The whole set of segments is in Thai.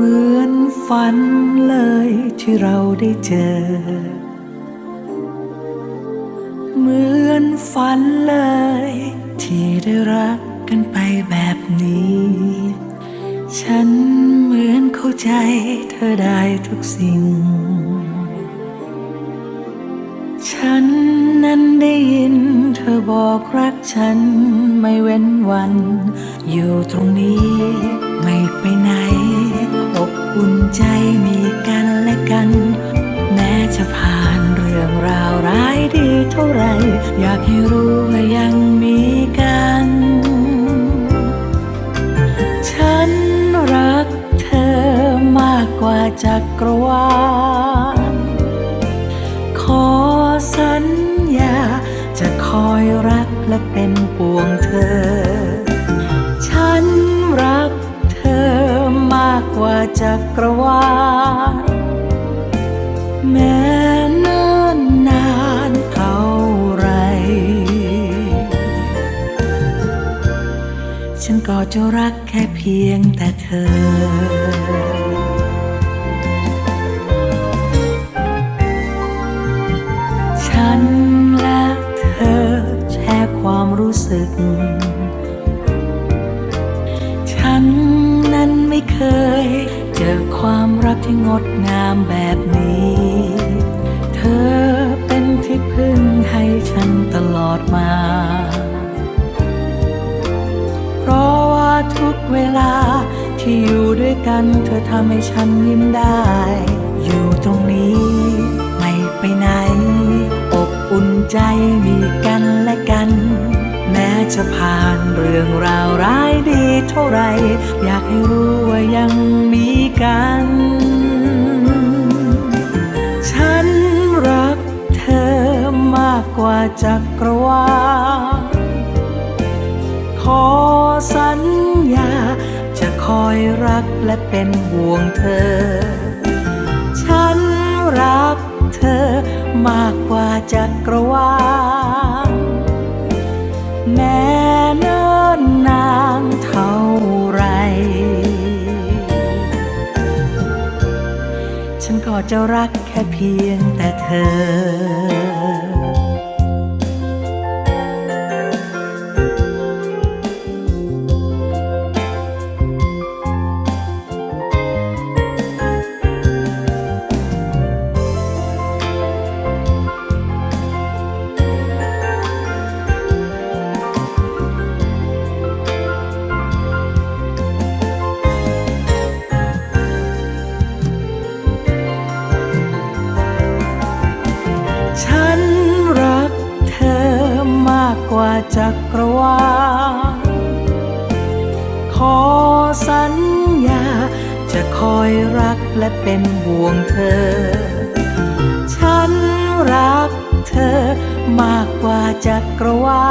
เหมือนฝันเลยที่เราได้เจอ เหมือนฝันเลย ที่ได้รักกันไปแบบนี้ ฉันเหมือนเข้าใจเธอได้ทุกสิ่ง ฉันนั้นได้ยินเธอบอกรักฉันไม่เว้นวัน อยู่ตรงนี้ไม่ไปไหน ใจมีกันและกัน แม้จะผ่านเรื่องราวร้ายดีเท่าไร อยากให้รู้ว่ายังมีกัน ฉันรักเธอมากกว่าจักรวาลขอสัญญาจะคอยรักและเป็นปวงเธอ จักรวาลแม้เนิ่นนานเท่าไร ฉันก็จะรักแค่เพียงแต่เธอฉันและเธอแชร์ความรู้สึก ฉันนั้นไม่เคย รักที่งดงามแบบนี้ เธอเป็นที่พึ่งให้ฉันตลอดมา เพราะว่าทุกเวลาที่อยู่ด้วยกันเธอทำให้ฉันยิ้มได้ อยู่ตรงนี้ ไม่ไปไหน อบอุ่นใจมีกันและกัน แม้จะผ่านเรื่องราวร้ายดีเท่าไร อยากให้รู้ว่ายังมี กัน ฉันรักเธอมากกว่าจักรวาลขอสัญญาจะคอยรักและเป็นห่วงเธอ ฉันรักเธอมากกว่าจักรวาลแม้ จะรักแค่เพียงแต่เธอ จักรวาลขอสัญญา จะคอยรักและเป็นห่วงเธอ ฉันรักเธอมากกว่าจักรวา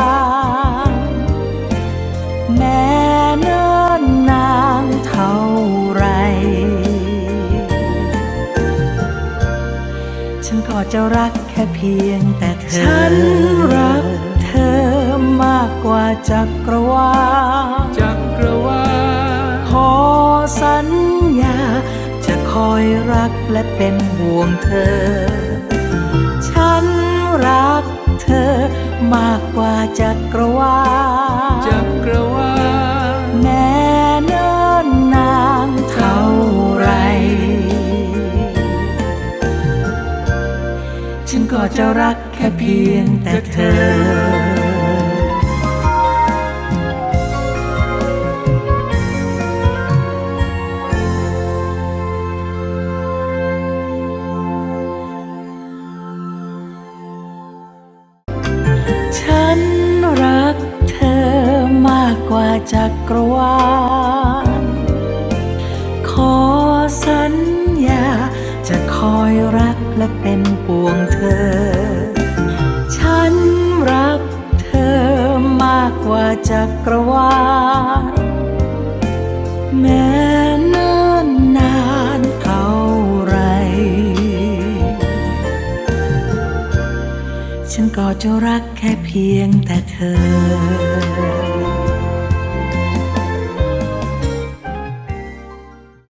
ลแม้เนิ่นนานเท่าไร ฉันก็จะรักแค่เพียงแต่เธอ ฉัน จักรวาลจักรวาลขอสัญญา จะคอยรักและเป็นห่วงเธอ ฉันรักเธอมากกว่าจักรวาลจักรวาลแม้เนิ่นนานเท่าไร ฉันก็จะรักแค่เพียงแต่เธอ จักรวาลขอสัญญา จะคอยรักและเป็นปวงเธอ ฉันรักเธอมากกว่าจักรวาลแม้เนิ่นนานเท่าไร ฉันก็จะรักแค่เพียงแต่เธอ